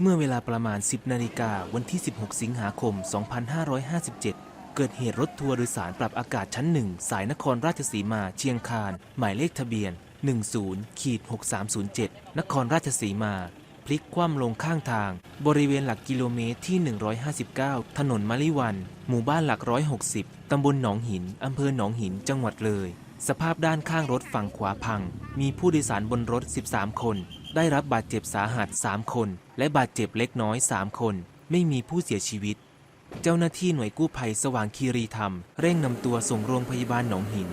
เมื่อเวลาประมาณ 10 นาฬิกาวันที่ 16 สิงหาคม 2557 เกิดเหตุรถทัวร์โดยสารปรับอากาศชั้นหนึ่งสายนครราชสีมาเชียงคาน หมายเลขทะเบียน 10ขีด6307 นครราชสีมา พลิกคว่ำลงข้างทาง บริเวณหลักกิโลเมตรที่ 159 ถนนมะลิวัน หมู่บ้านหลัก 160 ตำบลหนองหิน อำเภอหนองหิน จังหวัดเลย สภาพด้านข้างรถฝั่งขวาพัง มีผู้โดยสารบนรถ 13 คน ได้รับบาดเจ็บสาหัส 3 คน และบาดเจ็บเล็กน้อย 3 คน ไม่มีผู้เสียชีวิต เจ้าหน้าที่หน่วยกู้ภัยสว่างคีรีธรรม เร่งนำตัวส่งโรงพยาบาลหนองหิน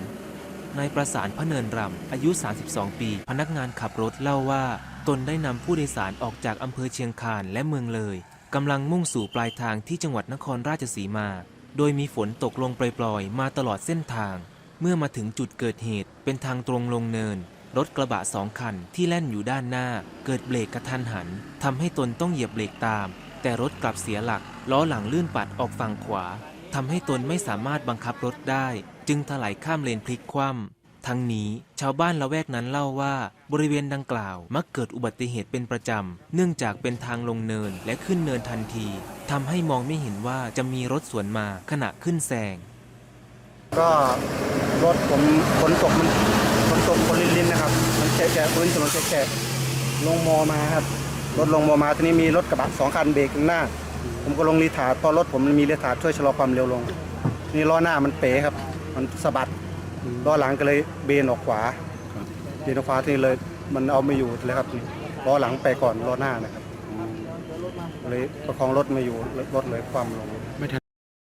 นายประสานพระเนินรำอายุ 32 ปี พนักงานขับรถเล่าว่า ตนได้นำผู้โดยสารออกจากอำเภอเชียงคานและเมืองเลยกำลังมุ่งสู่ปลายทางที่จังหวัดนครราชสีมา โดยมีฝนตกลงปล่อยๆ มาตลอดเส้นทาง เมื่อมาถึงจุดเกิดเหตุเป็นทางตรงลงเนิน รถกระบะสองคันที่แล่นอยู่ด้านหน้า เกิดเบรกกระทันหันทำให้ตนต้องเหยียบเบรกตาม แต่รถกลับเสียหลัก ล้อหลังลื่นปัดออกฝั่งขวาทำให้ตนไม่สามารถบังคับรถได้ จึงถลายข้ามเลนพลิกคว่ำทั้งนี้ชาวบ้านละแวกนั้นเล่าว่า บริเวณดังกล่าวมักเกิดอุบัติเหตุเป็นประจำ เนื่องจากเป็นทางลงเนินและขึ้นเนินทันทีทำให้มองไม่เห็นว่าจะมีรถสวนมาขณะขึ้นแซงก็รถผมฝนตกมัน นตกคนลินๆนะครับ มันแฉะๆพื้นถนนแฉะๆลงมอมาครับ รถลงมอมาทีนี้มีรถกระบะสองคันเบรกข้างหน้า ผมก็ลงรีถาร์ดพอรถผมมันมีรีถาช่วยชะลอความเร็วลง นี่ล้อหน้ามันเป๋ครับ มันสะบัดล้อหลังก็เลยเบนออกขวาเบนออกขวาทีนี้เลยมันเอาไม่อยู่เลยครับล้อหลังไปก่อนล้อหน้านะครับเลยประคองรถม่อยู่รถเลยคว่ำลง